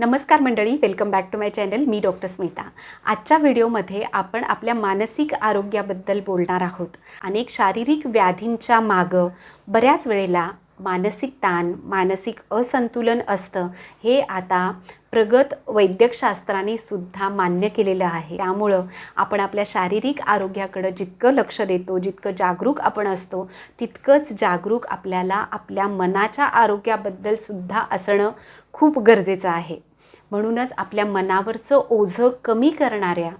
नमस्कार मंडळी welcome back to my channel me doctor Smita. आजच्या व्हिडिओमध्ये आपण आपल्या मानसिक आरोग्याबद्दल बोलणार आहोत. अनेक शारीरिक व्याधींच्या मागं बऱ्याच वेळेला मानसिक ताण मानसिक असंतुलन असतं हे आता प्रगत वैद्यकशास्त्राने सुद्धा मान्य केलेलं आहे. त्यामुळं आपण आपल्या शारीरिक आरोग्याकडं जितकं लक्ष देतो जितकं जागरूक आपण असतो तितकंच जागरूक आपल्याला आपल्या मनाच्या आरोग्याबद्दल सुद्धा असणं खूप गरजेचं आहे. म्हणूनच आपल्या मनावरचं ओझं कमी करणाऱ्या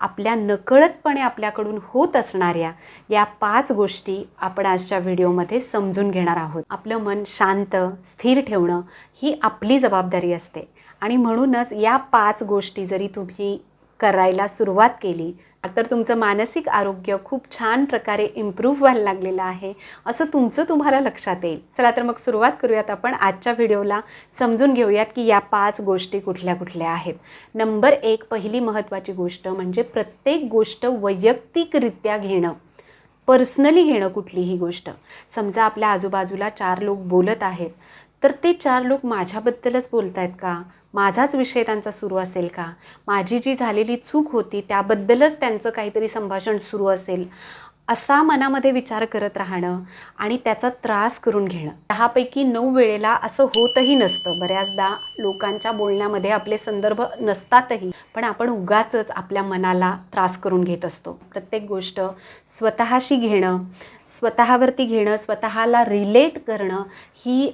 आपल्या नकळतपणे आपल्याकडून होत असणाऱ्या या पाच गोष्टी आपण आजच्या व्हिडिओमध्ये समजून घेणार आहोत. आपलं मन शांत स्थिर ठेवणं ही आपली जबाबदारी असते. आणि म्हणूनच या पाच गोष्टी जरी तुम्ही करायला सुरुवात केली तर तुमचं मानसिक आरोग्य खूप छान प्रकारे इम्प्रूव्ह व्हायला लागलेलं आहे. असं तुमचं तुम्हाला लक्षात येईल. चला तर मग सुरुवात करूयात आपण आजच्या व्हिडिओला. समजून घेऊयात की या पाच गोष्टी कुठल्या कुठल्या आहेत. नंबर एक पहिली महत्त्वाची गोष्ट म्हणजे प्रत्येक गोष्ट वैयक्तिकरित्या घेणं. पर्सनली घेणं कुठलीही गोष्ट. समजा आपल्या आजूबाजूला चार लोक बोलत आहेत. तर ते चार लोक माझ्याबद्दलच बोलत आहेत का? माझाच विषय त्यांचा सुरू असेल का? माझी जी झालेली चूक होती त्याबद्दलच त्यांचं काहीतरी संभाषण सुरू असेल असा मनामध्ये विचार करत राहणं आणि त्याचा त्रास करून घेणं. दहापैकी नऊ वेळेला असं होतही नसतं. बऱ्याचदा लोकांच्या बोलण्यामध्ये आपले संदर्भ नसतातही पण आपण उगाचच आपल्या मनाला त्रास करून घेत असतो. प्रत्येक गोष्ट स्वतःशी घेणं स्वतःवरती घेणं स्वतःला रिलेट करणं ही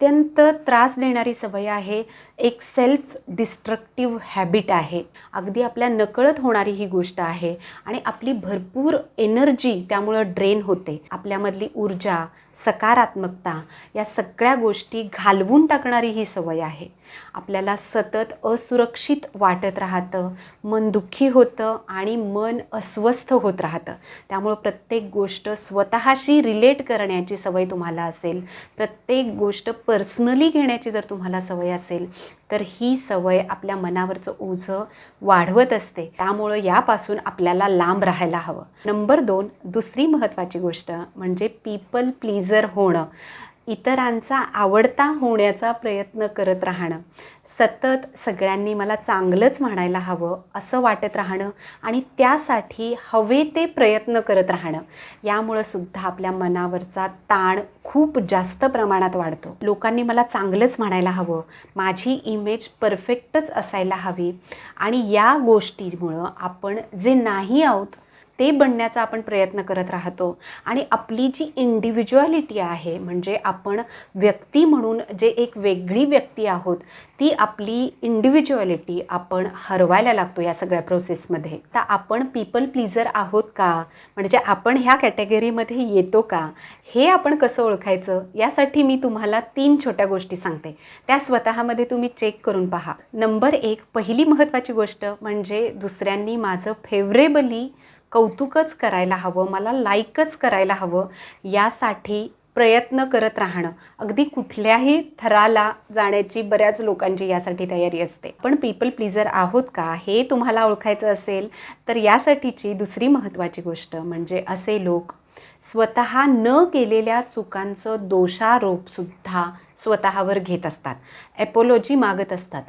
अत्यंत त्रास देणारी सवय आहे. एक सेल्फ डिस्ट्रक्टिव्ह हॅबिट आहे. अगदी आपल्या नकळत होणारी ही गोष्ट आहे. आणि आपली भरपूर एनर्जी त्यामुळं ड्रेन होते. आपल्यामधली ऊर्जा सकारात्मकता या सगळ्या गोष्टी घालवून टाकणारी ही सवय आहे. आपल्याला सतत असुरक्षित वाटत राहतं मन दुःखी होतं आणि मन अस्वस्थ होत राहतं. त्यामुळं प्रत्येक गोष्ट स्वतःशी रिलेट करण्याची सवय तुम्हाला असेल. प्रत्येक गोष्ट पर्सनली घेण्याची जर तुम्हाला सवय असेल तर ही सवय आपल्या मनावरचं ओझं वाढवत असते. त्यामुळं यापासून आपल्याला लांब राहायला हवं. नंबर दोन दुसरी महत्त्वाची गोष्ट म्हणजे पीपल प्लीजर होणं. इतरांचा आवडता होण्याचा प्रयत्न करत राहणं. सतत सगळ्यांनी मला चांगलंच म्हणायला हवं असं वाटत राहणं आणि त्यासाठी हवे ते प्रयत्न करत राहणं. यामुळं सुद्धा आपल्या मनावरचा ताण खूप जास्त प्रमाणात वाढतो. लोकांनी मला चांगलंच म्हणायला हवं माझी इमेज परफेक्टच असायला हवी आणि या गोष्टीमुळं आपण जे नाही आहोत ते बनण्याचा आपण प्रयत्न करत राहतो. आणि आपली जी इंडिव्हिज्युअलिटी आहे म्हणजे आपण व्यक्ती म्हणून जे एक वेगळी व्यक्ती आहोत ती आपली इंडिव्हिज्युअलिटी आपण हरवायला लागतो या सगळ्या प्रोसेसमध्ये तर आपण पीपल प्लीजर आहोत का? म्हणजे आपण ह्या कॅटेगरीमध्ये येतो का? हे आपण कसं ओळखायचं? यासाठी मी तुम्हाला तीन छोट्या गोष्टी सांगते. त्या स्वतःमध्ये तुम्ही चेक करून पहा. नंबर एक पहिली महत्त्वाची गोष्ट म्हणजे दुसऱ्यांनी माझं फेवरेबली कौतुकच करायला हवं मला लाईकच करायला हवं यासाठी प्रयत्न करत राहणं. अगदी कुठल्याही थराला जाण्याची बऱ्याच लोकांची यासाठी तयारी असते. पण पीपल प्लीजर आहोत का? हे तुम्हाला ओळखायचं असेल तर यासाठीची दुसरी महत्त्वाची गोष्ट म्हणजे असे लोक स्वतः न केलेल्या चुकांचं दोषारोपसुद्धा स्वतःवर घेत असतात. ॲपोलॉजी मागत असतात.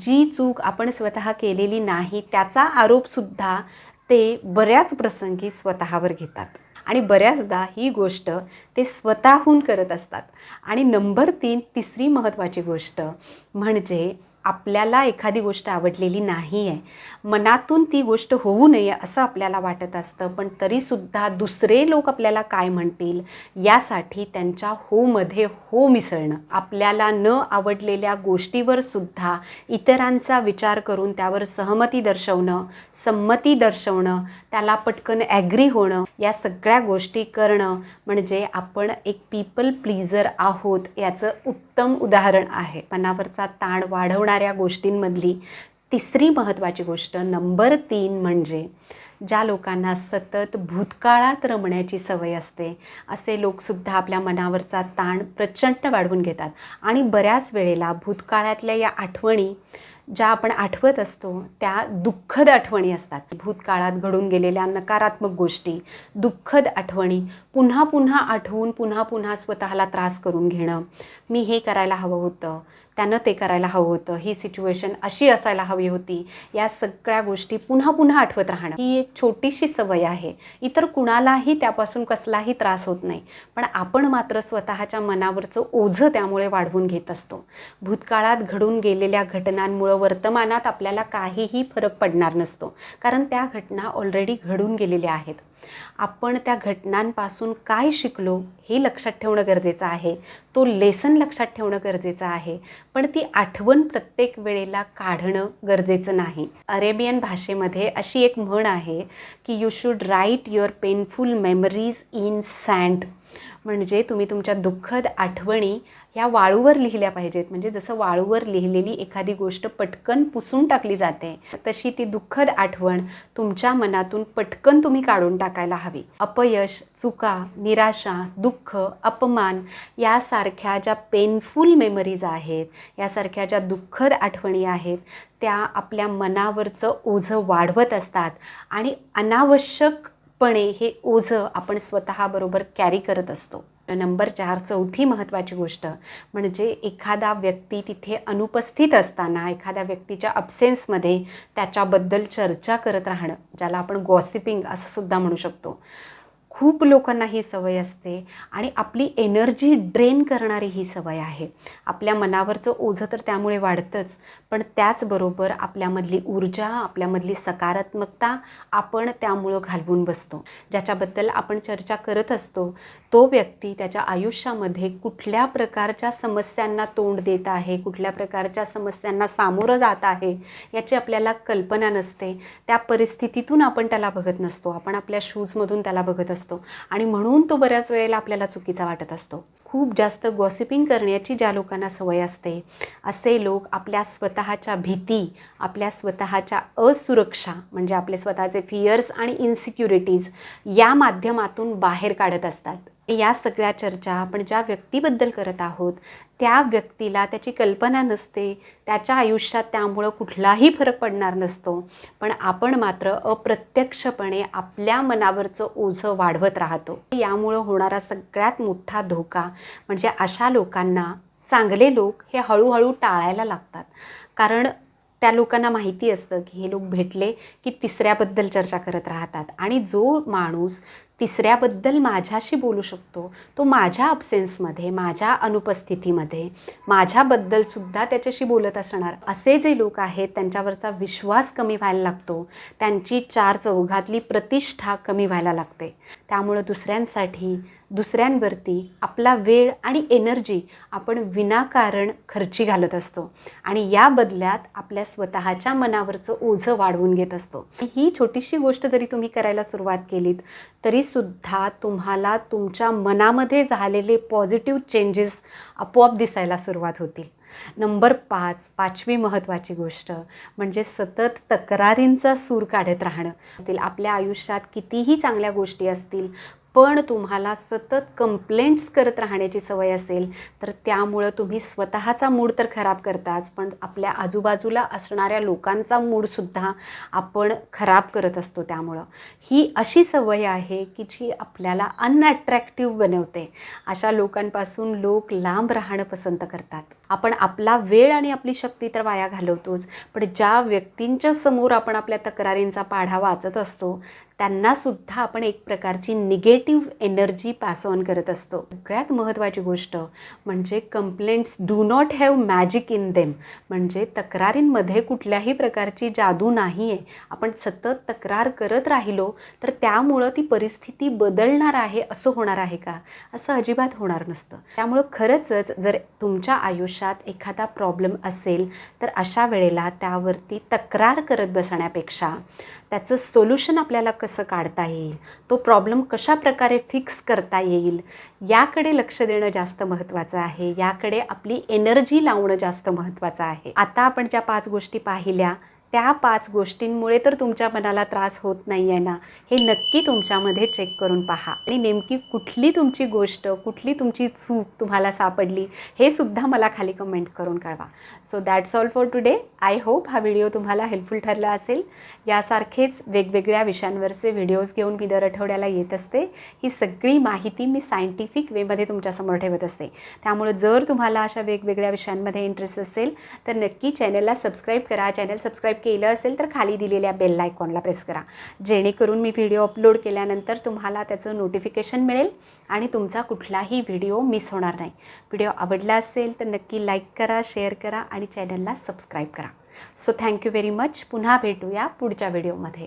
जी चूक आपण स्वतः केलेली नाही त्याचा आरोपसुद्धा ते बऱ्याच प्रसंगी स्वतःवर घेतात. आणि बऱ्याचदा ही गोष्ट ते स्वतःहून करत असतात. आणि नंबर तीन तिसरी महत्त्वाची गोष्ट म्हणजे आपल्याला एखादी गोष्ट आवडलेली नाही आहे मनातून ती गोष्ट होऊ नये असं आपल्याला वाटत असतं. पण तरीसुद्धा दुसरे लोक आपल्याला काय म्हणतील? यासाठी त्यांच्या होमध्ये हो मिसळणं आपल्याला न आवडलेल्या गोष्टीवर सुद्धा इतरांचा विचार करून त्यावर सहमती दर्शवणं संमती दर्शवणं त्याला पटकन ॲग्री होणं या सगळ्या गोष्टी करणं म्हणजे आपण एक पीपल प्लीजर आहोत याचं उत्तम उदाहरण आहे. मनावरचा ताण वाढवणाऱ्या गोष्टींमधली तिसरी महत्त्वाची गोष्ट नंबर तीन म्हणजे ज्या लोकांना सतत भूतकाळात रमण्याची सवय असते असे लोकसुद्धा आपल्या मनावरचा ताण प्रचंड वाढवून घेतात. आणि बऱ्याच वेळेला भूतकाळातल्या या आठवणी ज्या आपण आठवत असतो त्या दुःखद आठवणी असतात. भूतकाळात घडून गेलेल्या नकारात्मक गोष्टी दुःखद आठवणी पुन्हा पुन्हा आठवून पुन्हा पुन्हा स्वतःला त्रास करून घेणं मी हे करायला हवं होतं. त्यानं ते करायला हवं होतं. ही सिच्युएशन अशी असायला हवी होती. या सगळ्या गोष्टी पुन्हा पुन्हा आठवत राहणं ही एक छोटीशी सवय आहे. इतर कुणालाही त्यापासून कसलाही त्रास होत नाही. पण आपण मात्र स्वतःच्या मनावरचं ओझं त्यामुळे वाढवून घेत असतो. भूतकाळात घडून गेलेल्या घटनांमुळं वर्तमानात आपल्याला काहीही फरक पडणार नसतो. कारण त्या घटना ऑलरेडी घडून गेलेल्या आहेत. आपण त्या घटनांपासून काय शिकलो हे लक्षात ठेवणं गरजेचं आहे. तो लेसन लक्षात ठेवणं गरजेचं आहे. पण ती आठवण प्रत्येक वेळेला काढणं गरजेचं नाही. अरेबियन भाषेमध्ये अशी एक म्हण आहे की you should write your painful memories in sand म्हणजे तुम्ही तुमच्या दुःखद आठवणी ह्या वाळूवर लिहिल्या पाहिजेत. म्हणजे जसं वाळूवर लिहिलेली एखादी गोष्ट पटकन पुसून टाकली जाते तशी ती दुःखद आठवण तुमच्या मनातून पटकन तुम्ही काढून टाकायला हवी. अपयश चुका निराशा दुःख अपमान यासारख्या ज्या पेनफुल मेमरीज आहेत यासारख्या ज्या दुःखद आठवणी आहेत त्या आपल्या मनावरचं ओझं वाढवत असतात आणि अनावश्यकपणे हे ओझं आपण स्वतःबरोबर कॅरी करत असतो. नंबर चार चौथी महत्त्वाची गोष्ट म्हणजे एखादा व्यक्ती तिथे अनुपस्थित असताना एखाद्या व्यक्तीच्या अब्सेन्समध्ये त्याच्याबद्दल चर्चा करत राहणं ज्याला आपण गॉसिपिंग असं सुद्धा म्हणू शकतो. खूप लोकांना ही सवय असते आणि आपली एनर्जी ड्रेन करणारी ही सवय आहे. आपल्या मनावरचं ओझं तर त्यामुळे वाढतंच पण त्याचबरोबर आपल्यामधली ऊर्जा आपल्यामधली सकारात्मकता आपण त्यामुळं घालवून बसतो. ज्याच्याबद्दल आपण चर्चा करत असतो तो व्यक्ती त्याच्या आयुष्यामध्ये कुठल्या प्रकारच्या समस्यांना तोंड देत आहे कुठल्या प्रकारच्या समस्यांना सामोरं जात आहे याची आपल्याला कल्पना नसते. त्या परिस्थितीतून आपण त्याला बघत नसतो. आपण आपल्या शूजमधून त्याला बघत असतो. आणि म्हणून तो बऱ्याच वेळेला आपल्याला चुकीचा वाटत असतो. खूप जास्त गॉसिपिंग करण्याची ज्या लोकांना सवय असते असे लोक आपल्या स्वतःच्या भीती आपल्या स्वतःच्या असुरक्षा म्हणजे आपले स्वतःचे फियर्स आणि इन्सिक्युरिटीज या माध्यमातून बाहेर काढत असतात. या सगळ्या चर्चा आपण ज्या व्यक्तीबद्दल करत आहोत त्या व्यक्तीला त्याची कल्पना नसते त्याच्या आयुष्यात त्यामुळं कुठलाही फरक पडणार नसतो. पण आपण मात्र अप्रत्यक्षपणे आपल्या मनावरचं ओझं वाढवत राहतो. यामुळं होणारा सगळ्यात मोठा धोका म्हणजे अशा लोकांना चांगले लोक हे हळूहळू टाळायला लागतात. कारण त्या लोकांना माहिती असतं की हे लोक भेटले की तिसऱ्याबद्दल चर्चा करत राहतात. आणि जो माणूस तिसऱ्याबद्दल माझ्याशी बोलू शकतो. तो माझ्या अब्सेन्समध्ये माझ्या अनुपस्थितीमध्ये माझ्याबद्दलसुद्धा त्याच्याशी बोलत असणार. असे जे लोक आहेत त्यांच्यावरचा विश्वास कमी व्हायला लागतो. त्यांची चार चौघातली प्रतिष्ठा कमी व्हायला लागते. त्यामुळं दुसऱ्यांसाठी दुसऱ्यांवरती आपला वेळ आणि एनर्जी आपण विनाकारण खर्ची घालत असतो. आणि या बदल्यात आपल्या स्वतःच्या मनावरचं ओझं वाढवून घेत असतो. ही छोटीशी गोष्ट जरी तुम्ही करायला सुरुवात केलीत तरीसुद्धा तुम्हाला तुमच्या मनामध्ये झालेले पॉझिटिव्ह चेंजेस आपोआप दिसायला सुरुवात होतील. नंबर पाच पाचवी महत्त्वाची गोष्ट म्हणजे सतत तक्रारींचा सूर काढत राहणं. आपल्या आयुष्यात कितीही चांगल्या गोष्टी असतील पण तुम्हाला सतत कंप्लेंट्स करत राहण्याची सवय असेल तर त्यामुळं तुम्ही स्वतःचा मूड तर खराब करताच पण आपल्या आजूबाजूला असणाऱ्या लोकांचा मूडसुद्धा आपण खराब करत असतो त्यामुळं. ही अशी सवय आहे की जी आपल्याला अनअट्रॅक्टिव्ह बनवते. अशा लोकांपासून लोक लांब राहणं पसंत करतात. आपण आपला वेळ आणि आपली शक्ती तर वाया घालवतोच पण ज्या व्यक्तींच्या समोर आपण आपल्या तक्रारींचा पाढा वाचत असतो त्यांनासुद्धा आपण एक प्रकारची निगेटिव्ह एनर्जी पास ऑन करत असतो. सगळ्यात महत्त्वाची गोष्ट म्हणजे complaints do not have magic in them. म्हणजे तक्रारींमध्ये कुठल्याही प्रकारची जादू नाही आहे आपण सतत तक्रार करत राहिलो तर त्यामुळं ती परिस्थिती बदलणार आहे असं होणार आहे का? असं अजिबात होणार नसतं. त्यामुळं खरंचच जर तुमच्या आयुष्यात एखादा प्रॉब्लेम असेल तर अशा वेळेला त्यावरती तक्रार करत बसण्यापेक्षा त्याचं सोल्युशन आपल्याला कसं काढता येईल? तो प्रॉब्लेम कशा प्रकारे फिक्स करता येईल? याकडे लक्ष देणं जास्त महत्त्वाचं आहे. याकडे आपली एनर्जी लावणं जास्त महत्त्वाचं आहे. आता आपण ज्या पाच गोष्टी पाहिल्या त्या पाच गोष्टींमुळे तर तुमच्या मनाला त्रास होत नाही आहे ना. हे नक्की तुमच्यामध्ये चेक करून पहा. आणि नेमकी कुठली तुमची गोष्ट कुठली तुमची चूक तुम्हाला सापडली हे सुद्धा मला खाली कमेंट करून कळवा. So that's all for today I hope हा व्हिडिओ तुम्हाला हेल्पफुल ठरला असेल. यासारखेच वेगवेगळ्या विषयांवरचे व्हिडिओज घेऊन मी दर आठवड्याला येत असते. ही सगळी माहिती मी सायंटिफिक वेमध्ये तुमच्यासमोर ठेवत असते. त्यामुळे जर तुम्हाला अशा वेगवेगळ्या विषयांमध्ये इंटरेस्ट असेल तर नक्की चॅनलला सबस्क्राईब करा. चॅनल सबस्क्राईब केलं असेल तर खाली दिलेल्या बेल आयकॉनला प्रेस करा. जेणेकरून मी व्हिडिओ अपलोड केल्यानंतर तुम्हाला त्याचं नोटिफिकेशन मिळेल आणि तुमचा कुठलाही व्हिडिओ मिस होणार नाही. व्हिडिओ आवडला असेल तर नक्की लाईक करा शेअर करा आणि चॅनलला सबस्क्राईब करा. सो थँक्यू व्हेरी मच पुन्हा भेटूया पुढच्या व्हिडिओमध्ये